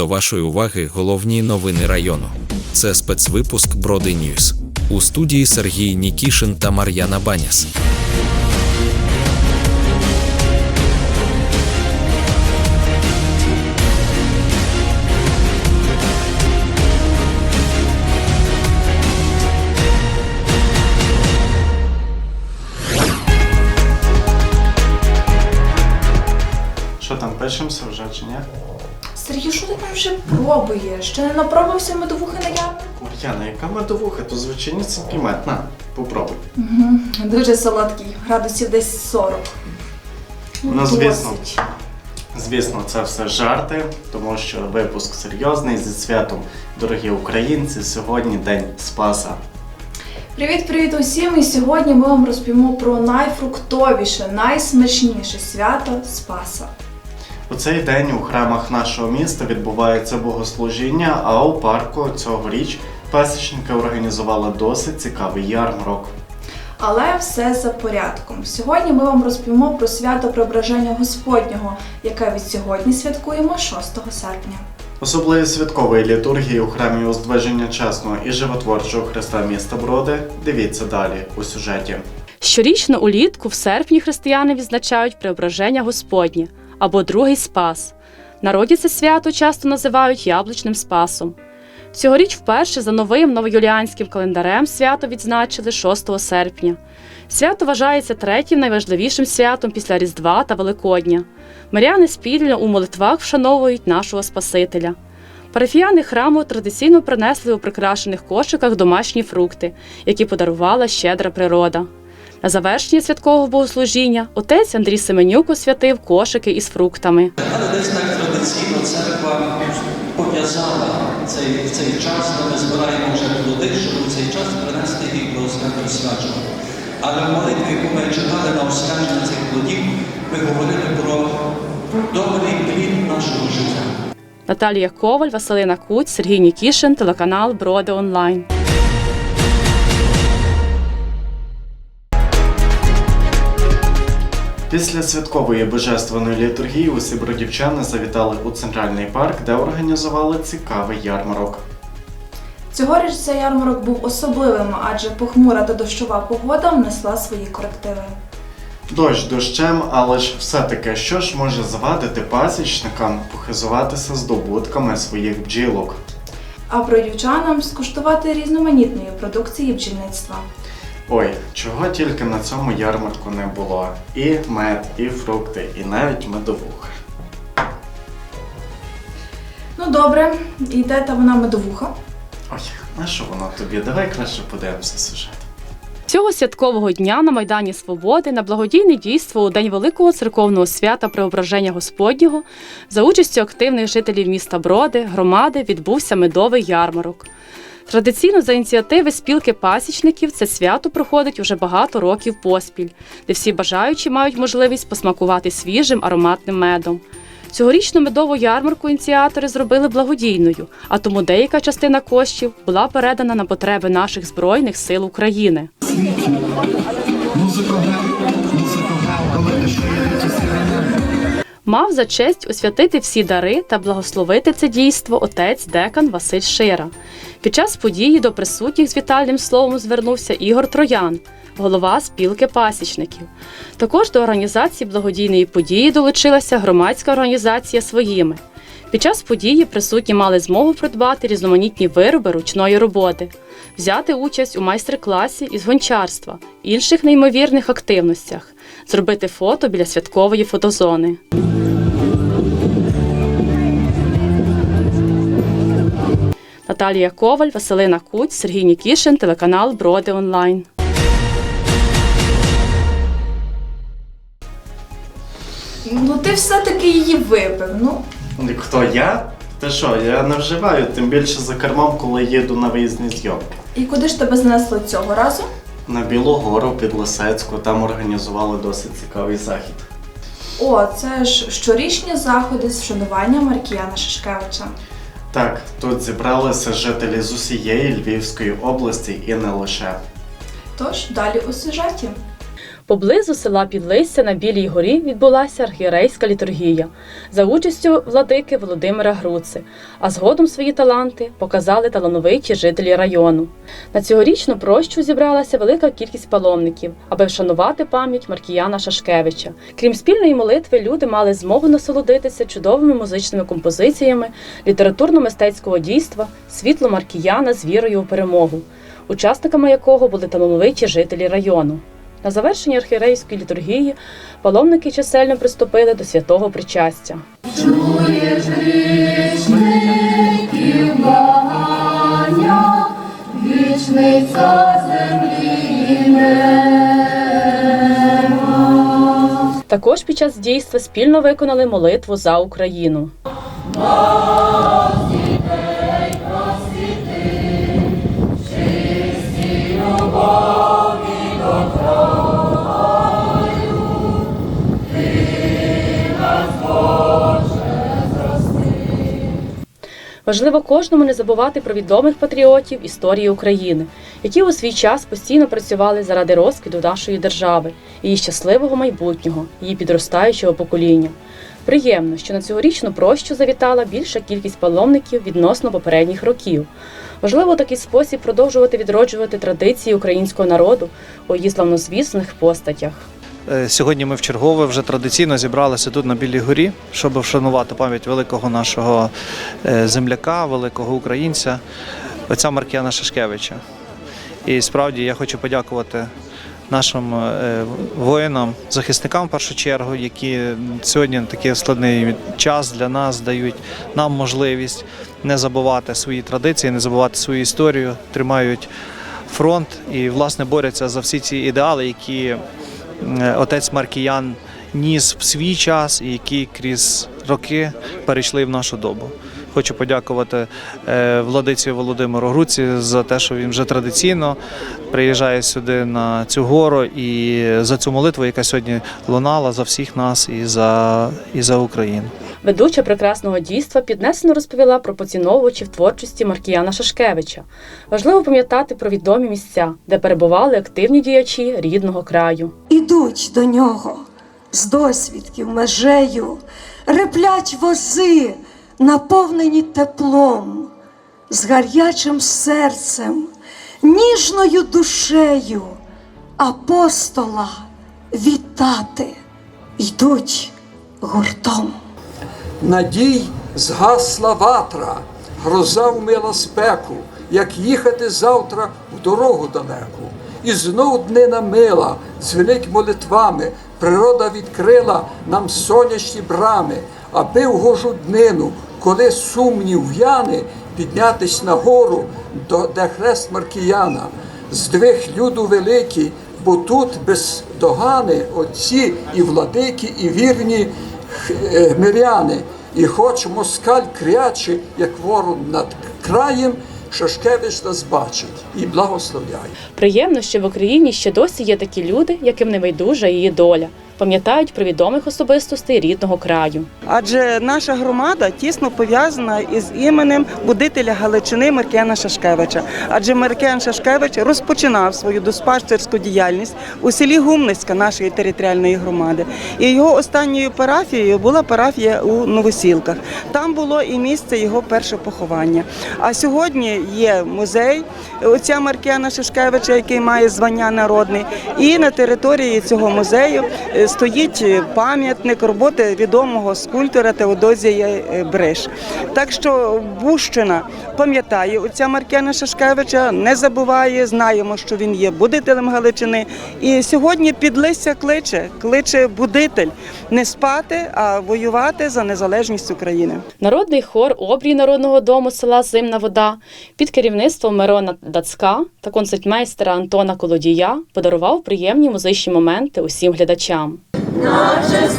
до вашої уваги головні новини району. Це спецвипуск Броди Ньюс. У студії Сергій Нікішин та Мар'яна Баняс. Ще не напробувався медовухи на ярмарку? Мар'яна, яка медовуха, то звичайні мед. На, попробуй. Угу. Дуже солодкий, градусів десь 40. Ну, звісно. досить. Звісно, це все жарти, тому що випуск серйозний зі святом. Дорогі українці, сьогодні день Спаса. Привіт-привіт усім! І сьогодні ми вам розповімо про найфруктовіше, найсмачніше свято Спаса. У цей день у храмах нашого міста відбувається богослужіння, а у парку цьогоріч пасічники організували досить цікавий ярмарок. Але все за порядком. Сьогодні ми вам розповімо про свято Преображення Господнього, яке від сьогодні святкуємо 6 серпня. Особливі святкової літургії у храмі Уздвиження Чесного і Животворчого Христа міста Броди дивіться далі у сюжеті. Щорічно улітку в серпні християни відзначають Преображення Господнє або Другий Спас. Народі це свято часто називають Яблучним Спасом. Цьогоріч вперше за новим новоюліанським календарем свято відзначили 6 серпня. Свято вважається третім найважливішим святом після Різдва та Великодня. Маряни спільно у молитвах вшановують нашого Спасителя. Парафіяни храму традиційно принесли у прикрашених кошиках домашні фрукти, які подарувала щедра природа. На завершення святкового богослужіння отець Андрій Семенюк освятив кошики із фруктами. Але десь так традиційно церква пов'язала цей, в цей час, де ми збираємо вже плоди, щоб у цей час принести їх до свято свячення. Але в молитві, яку ми читали на освячення цих плодів, ми говорили про добрий плід нашого життя. Наталія Коваль, Василина Куть, Сергій Нікішин, телеканал Броди Онлайн. Після святкової божественної літургії усі бродівчани завітали у центральний парк, де організували цікавий ярмарок. Цьогоріч цей ярмарок був особливим, адже похмура та дощова погода внесла свої корективи. Дощ дощем, але ж все-таки що ж може завадити пасічникам похизуватися здобутками своїх бджілок? А бродівчанам скуштувати різноманітної продукції бджільництва. Ой, чого тільки на цьому ярмарку не було. І мед, і фрукти, і навіть медовуха. Ну добре, і де та вона медовуха? Ой, на що воно тобі? Давай краще подивимося сюжет. Цього святкового дня на Майдані Свободи на благодійне дійство у День Великого церковного свята Преображення Господнього за участю активних жителів міста Броди, громади відбувся медовий ярмарок. Традиційно за ініціативи спілки пасічників це свято проходить уже багато років поспіль, де всі бажаючі мають можливість посмакувати свіжим ароматним медом. Цьогорічну медову ярмарку ініціатори зробили благодійною, а тому деяка частина коштів була передана на потреби наших збройних сил України. Мав за честь освятити всі дари та благословити це дійство отець декан Василь Шира. Під час події до присутніх з вітальним словом звернувся Ігор Троян, голова спілки пасічників. Також до організації благодійної події долучилася громадська організація своїми. Під час події присутні мали змогу придбати різноманітні вироби ручної роботи, взяти участь у майстер-класі із гончарства, інших неймовірних активностях, зробити фото біля святкової фотозони. Наталія Коваль, Василина Куть, Сергій Нікішин, телеканал Броди Онлайн. Ну ти все-таки її випив. Ну, Ну, Хто я? Ти що, я не вживаю, тим більше за кермом, коли їду на виїзні зйомки. і куди ж тебе занесло цього разу? На Білу гору під Лисецьку там організували досить цікавий захід. О, це ж щорічні заходи з вшанування Маркіяна Шишкевича. Так, тут зібралися жителі з усієї Львівської області і не лише. Тож далі у сюжеті. Поблизу села Підлисся на Білій горі відбулася архієрейська літургія за участю владики Володимира Груци, а згодом свої таланти показали талановиті жителі району. На цьогорічну прощу зібралася велика кількість паломників, аби вшанувати пам'ять Маркіяна Шашкевича. Крім спільної молитви, люди мали змогу насолодитися чудовими музичними композиціями літературно-мистецького дійства Світло Маркіяна з вірою у перемогу, учасниками якого були талановиті жителі району. На завершення архієрейської літургії паломники чисельно приступили до святого причастя. Вічний цар землі і неба. Також під час дійства спільно виконали молитву за Україну. Важливо кожному не забувати про відомих патріотів історії України, які у свій час постійно працювали заради розквіту нашої держави, її щасливого майбутнього, її підростаючого покоління. Приємно, що на цьогорічну прощу завітала більша кількість паломників відносно попередніх років. Важливо у такий спосіб продовжувати відроджувати традиції українського народу у її славнозвісних постатях. Е, Сьогодні ми в чергове вже традиційно зібралися тут на Білій горі, щоб вшанувати пам'ять великого нашого е, земляка, великого українця, отця Маркіяна Шашкевича. І справді я хочу подякувати нашим е, воїнам, захисникам в першу чергу, які сьогодні такий складний час для нас дають нам можливість не забувати свої традиції, не забувати свою історію, тримають фронт і власне борються за всі ці ідеали, які отець Маркіян ніс в свій час і які крізь роки перейшли в нашу добу. Хочу подякувати е, владиці Володимиру Груці за те, що він вже традиційно приїжджає сюди на цю гору і за цю молитву, яка сьогодні лунала за всіх нас і за, і за Україну. Ведуча прекрасного дійства піднесено розповіла про поціновувачів творчості Маркіяна Шашкевича. Важливо пам'ятати про відомі місця, де перебували активні діячі рідного краю. Ідуть до нього з досвідків межею, реплять вози, наповнені теплом, з гарячим серцем, ніжною душею, апостола вітати йдуть гуртом. Надій згасла ватра, гроза вмила спеку, як їхати завтра в дорогу далеку. І знов днина мила, дзвенить молитвами, природа відкрила нам сонячні брами, аби в гожу днину, коли сумнів в'яне, піднятись на гору, де хрест Маркіяна. Здвиг люду великий, бо тут без догани отці і владики, і вірні е, миряни. І хоч москаль кряче, як ворон над краєм, Шашкевич нас бачить і благословляє. Приємно, що в Україні ще досі є такі люди, яким не байдужа її доля, пам'ятають про відомих особистостей рідного краю. Адже наша громада тісно пов'язана із іменем будителя Галичини Маркіяна Шашкевича. Адже Маркіян Шашкевич розпочинав свою дуспастерську діяльність у селі Гумницька нашої територіальної громади. І його останньою парафією була парафія у Новосілках. Там було і місце його першого поховання. А сьогодні є музей отця Маркіяна Шашкевича, який має звання народний. І на території цього музею е, стоїть пам'ятник роботи відомого скульптора Теодозія е, Бриш. Так що Бущина пам'ятає отця Маркіяна Шашкевича, не забуває, знаємо, що він є будителем Галичини. І сьогодні підлися кличе, кличе будитель не спати, а воювати за незалежність України. Народний хор обрій народного дому села Зимна Вода під керівництвом Мирона Дацька та концертмейстера Антона Колодія подарував приємні музичні моменти усім глядачам. Душу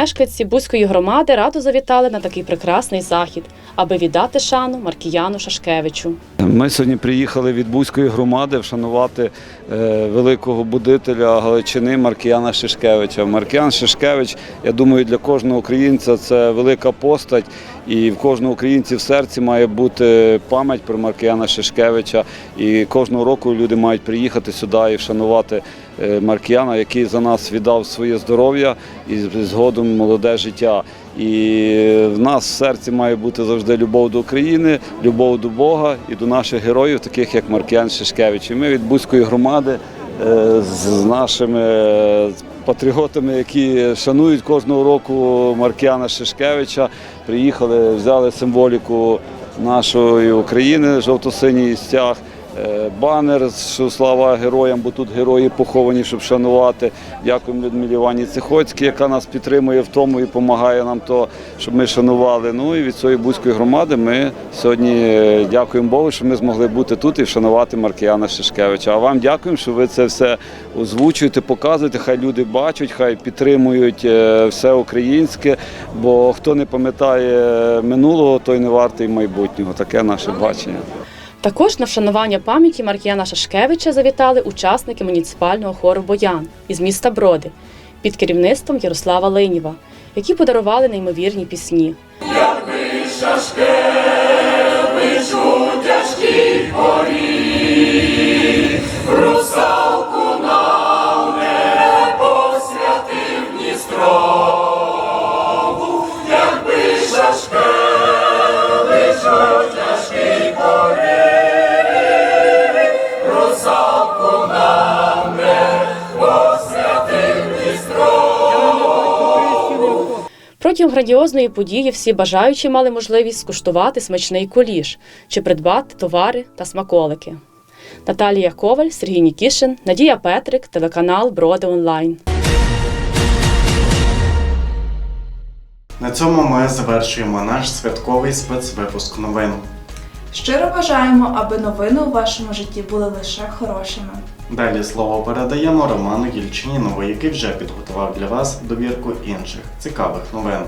мешканці Бузької громади радо завітали на такий прекрасний захід, аби віддати шану Маркіяну Шашкевичу. Ми сьогодні приїхали від Бузької громади вшанувати е, великого будителя Галичини Маркіяна Шишкевича. Маркіян Шишкевич, я думаю, для кожного українця це велика постать, і в кожного українця в серці має бути пам'ять про Маркіяна Шишкевича. І кожного року люди мають приїхати сюди і вшанувати Маркіяна, який за нас віддав своє здоров'я і згодом молоде життя. І в нас в серці має бути завжди любов до України, любов до Бога і до наших героїв, таких як Маркіян Шишкевич. І ми від Бузької громади е, з нашими е, патріотами, які шанують кожного року Маркіяна Шишкевича, приїхали, взяли символіку нашої України, жовто-синій стяг. Е, Банер, що слава героям, бо тут герої поховані, щоб шанувати. Дякуємо Людмилі Івані Цихоцькій, яка нас підтримує в тому і допомагає нам то, щоб ми шанували. Ну і від цієї бузької громади ми сьогодні е, дякуємо Богу, що ми змогли бути тут і вшанувати Маркіяна Шишкевича. А вам дякуємо, що ви це все озвучуєте, показуєте. Хай люди бачать, хай підтримують е, все українське. Бо хто не пам'ятає минулого, той не вартий майбутнього. Таке наше бачення. Також на вшанування пам'яті Маркіяна Шашкевича завітали учасники муніципального хору Боян із міста Броди під керівництвом Ярослава Линєва, які подарували неймовірні пісні. Протягом грандіозної події всі бажаючі мали можливість скуштувати смачний куліш чи придбати товари та смаколики. Наталія Коваль, Сергій Нікішин, Надія Петрик, телеканал Броди Онлайн. На цьому ми завершуємо наш святковий спецвипуск новин. Щиро бажаємо, аби новини у вашому житті були лише хорошими. Далі слово передаємо Роману Гільчинінову, який вже підготував для вас добірку інших цікавих новин.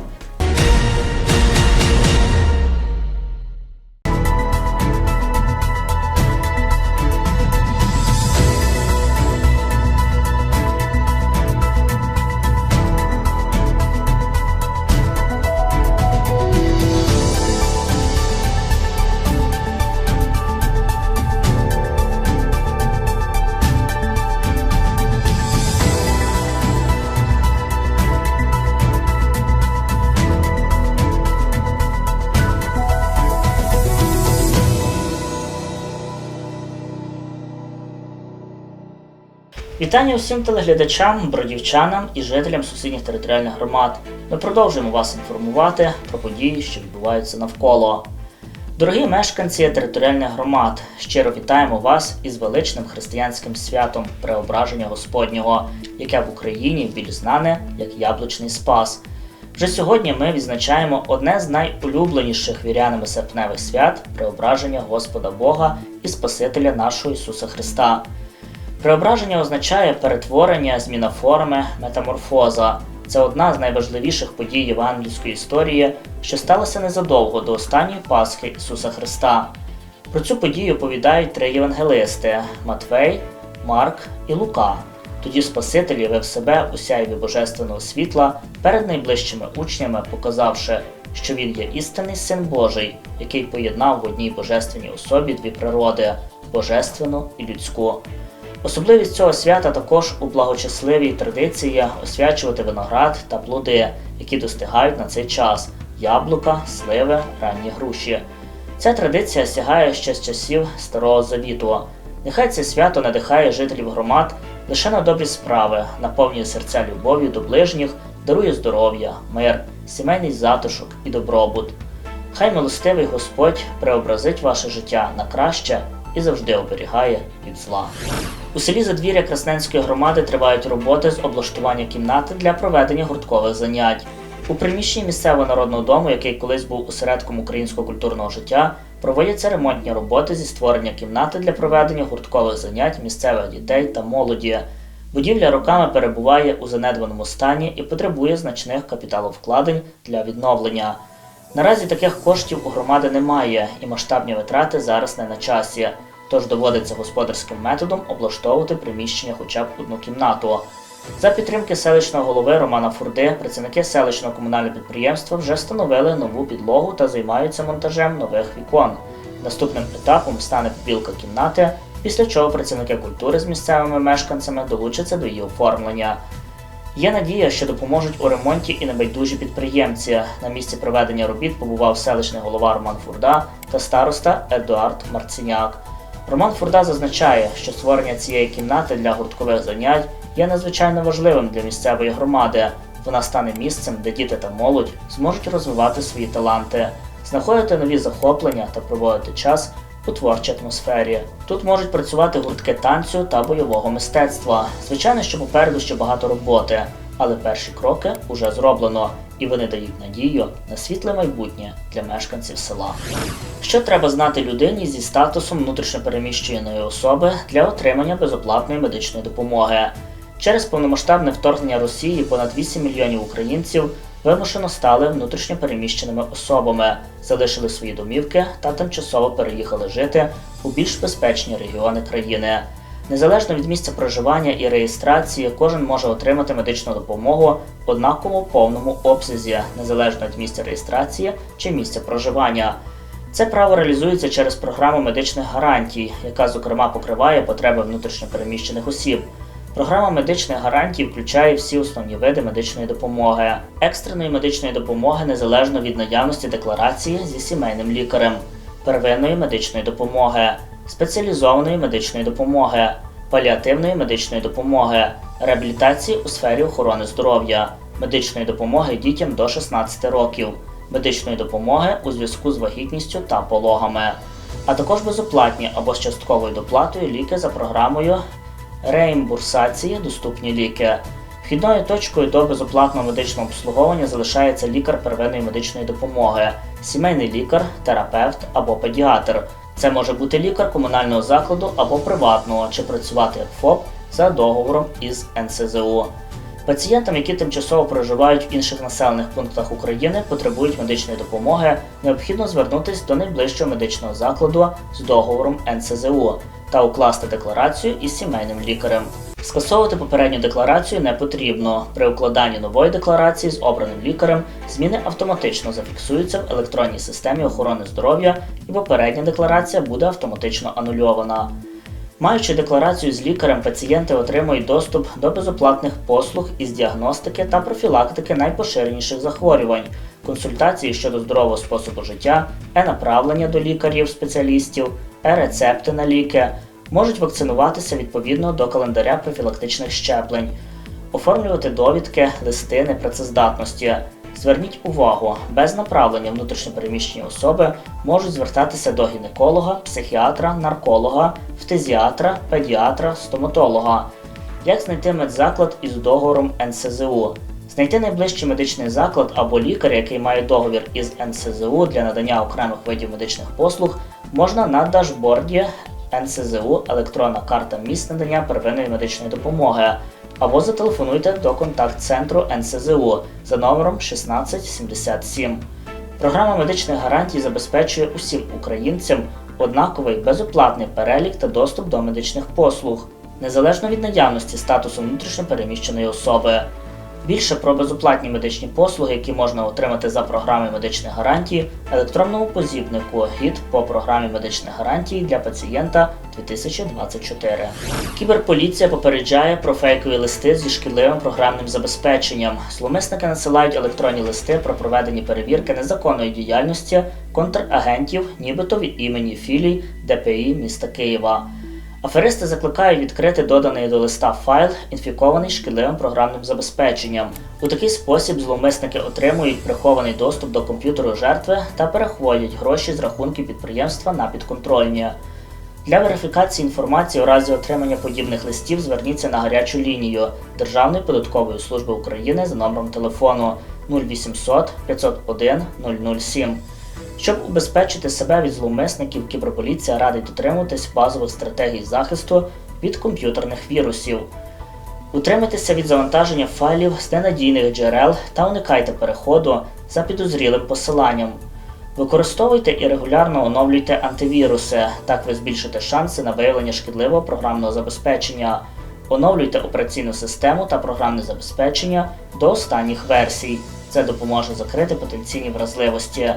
Вітання усім телеглядачам, бродівчанам і жителям сусідніх територіальних громад. Ми продовжуємо вас інформувати про події, що відбуваються навколо. Дорогі мешканці територіальних громад, щиро вітаємо вас із величним християнським святом Преображення Господнього, яке в Україні більш знане як Яблучний Спас. Вже сьогодні ми відзначаємо одне з найулюбленіших вірянами серпневих свят Преображення Господа Бога і Спасителя нашого Ісуса Христа. Преображення означає перетворення, зміна форми, метаморфоза. Це одна з найважливіших подій євангельської історії, що сталося незадовго до останньої Пасхи Ісуса Христа. Про цю подію оповідають три євангелисти Матвей, Марк і Лука. Тоді Спаситель явив себе у сяйві божественного світла перед найближчими учнями, показавши, що він є істинний син Божий, який поєднав в одній божественній особі дві природи божественну і людську. Особливість цього свята також у благочесливій традиції освячувати виноград та плоди, які достигають на цей час яблука, сливи, ранні груші. Ця традиція сягає ще з часів Старого Завіту. Нехай це свято надихає жителів громад лише на добрі справи, наповнює серця любов'ю до ближніх, дарує здоров'я, мир, сімейний затишок і добробут. Хай милостивий Господь преобразить ваше життя на краще і завжди оберігає від зла. У селі Задвір'я Красненської громади тривають роботи з облаштування кімнати для проведення гурткових занять. У приміщенні місцевого народного дому, який колись був осередком українського культурного життя, проводяться ремонтні роботи зі створення кімнати для проведення гурткових занять місцевих дітей та молоді. Будівля роками перебуває у занедбаному стані і потребує значних капіталовкладень для відновлення. Наразі таких коштів у громади немає, і масштабні витрати зараз не на часі. Тож доводиться господарським методом облаштовувати приміщення хоча б одну кімнату. За підтримки селищного голови Романа Фурди, працівники селищного комунального підприємства вже встановили нову підлогу та займаються монтажем нових вікон. Наступним етапом стане побілка кімнати, після чого працівники культури з місцевими мешканцями долучаться до її оформлення. Є надія, що допоможуть у ремонті і небайдужі підприємці. На місці проведення робіт побував селищний голова Роман Фурда та староста Едуард Марциняк. Роман Фурда зазначає, що створення цієї кімнати для гурткових занять є надзвичайно важливим для місцевої громади. Вона стане місцем, де діти та молодь зможуть розвивати свої таланти, знаходити нові захоплення та проводити час у творчій атмосфері. Тут можуть працювати гуртки танцю та бойового мистецтва. Звичайно, що попереду ще багато роботи, але перші кроки вже зроблено, і вони дають надію на світле майбутнє для мешканців села. Що треба знати людині зі статусом внутрішньопереміщеної особи для отримання безоплатної медичної допомоги? Через повномасштабне вторгнення Росії понад 8 мільйонів українців вимушено стали внутрішньопереміщеними особами, залишили свої домівки та тимчасово переїхали жити у більш безпечні регіони країни. Незалежно від місця проживання і реєстрації, кожен може отримати медичну допомогу в однаково повному обсязі, незалежно від місця реєстрації чи місця проживання. Це право реалізується через програму медичних гарантій, яка зокрема покриває потреби внутрішньопереміщених осіб. Програма медичних гарантій включає всі основні види медичної допомоги, екстреної медичної допомоги незалежно від наявності декларації зі сімейним лікарем, первинної медичної допомоги, спеціалізованої медичної допомоги, паліативної медичної допомоги, реабілітації у сфері охорони здоров'я, медичної допомоги дітям до 16 років, медичної допомоги у зв'язку з вагітністю та пологами, а також безоплатні або з частковою доплатою ліки за програмою реімбурсації доступні ліки. Вхідною точкою до безоплатного медичного обслуговування залишається лікар первинної медичної допомоги, сімейний лікар, терапевт або педіатр. Це може бути лікар комунального закладу або приватного, чи працювати ФОП за договором із НСЗУ. Пацієнтам, які тимчасово проживають в інших населених пунктах України, потребують медичної допомоги, необхідно звернутися до найближчого медичного закладу з договором НСЗУ та укласти декларацію із сімейним лікарем. Скасовувати попередню декларацію не потрібно. При укладанні нової декларації з обраним лікарем зміни автоматично зафіксуються в електронній системі охорони здоров'я і попередня декларація буде автоматично анульована. Маючи декларацію з лікарем, пацієнти отримують доступ до безоплатних послуг із діагностики та профілактики найпоширеніших захворювань, консультації щодо здорового способу життя, е-направлення до лікарів-спеціалістів, е-рецепти на ліки, можуть вакцинуватися відповідно до календаря профілактичних щеплень, оформлювати довідки, листи непрацездатності. Зверніть увагу, без направлення внутрішньопереміщені особи можуть звертатися до гінеколога, психіатра, нарколога, фтизіатра, педіатра, стоматолога. Як знайти медзаклад із договором НСЗУ? Знайти найближчий медичний заклад або лікар, який має договір із НСЗУ для надання окремих видів медичних послуг, можна на дашборді НСЗУ електронна карта місць надання первинної медичної допомоги або зателефонуйте до контакт-центру НСЗУ за номером 1677. Програма медичних гарантій забезпечує усім українцям однаковий безоплатний перелік та доступ до медичних послуг, незалежно від наявності статусу внутрішньопереміщеної особи. Більше про безоплатні медичні послуги, які можна отримати за програмою медичних гарантій, електронному позівнику гід по програмі медичних гарантій для пацієнта 2024. Кіберполіція попереджає про фейкові листи зі шкідливим програмним забезпеченням. Зловмисники надсилають електронні листи про проведені перевірки незаконної діяльності контрагентів, нібито від імені філій ДПІ міста Києва. Аферисти закликають відкрити доданий до листа файл, інфікований шкідливим програмним забезпеченням. У такий спосіб зловмисники отримують прихований доступ до комп'ютеру жертви та переходять гроші з рахунків підприємства на підконтрольні. Для верифікації інформації у разі отримання подібних листів зверніться на гарячу лінію Державної податкової служби України за номером телефону 0800 501 007. Щоб убезпечити себе від зловмисників, кіберполіція радить дотримуватись базових стратегій захисту від комп'ютерних вірусів. Утримайтеся від завантаження файлів з ненадійних джерел та уникайте переходу за підозрілим посиланням. Використовуйте і регулярно оновлюйте антивіруси, так ви збільшите шанси на виявлення шкідливого програмного забезпечення. Оновлюйте операційну систему та програмне забезпечення до останніх версій. Це допоможе закрити потенційні вразливості.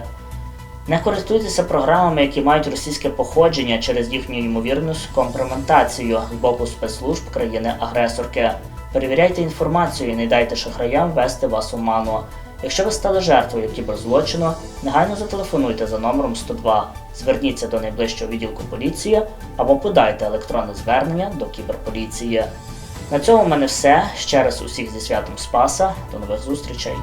Не користуйтеся програмами, які мають російське походження через їхню ймовірну компроментацію з боку спецслужб країни-агресорки. Перевіряйте інформацію і не дайте шахраям ввести вас у ману. Якщо ви стали жертвою кіберзлочину, негайно зателефонуйте за номером 102, зверніться до найближчого відділку поліції або подайте електронне звернення до кіберполіції. На цьому в мене все. Ще раз усіх зі святом Спаса. До нових зустрічей!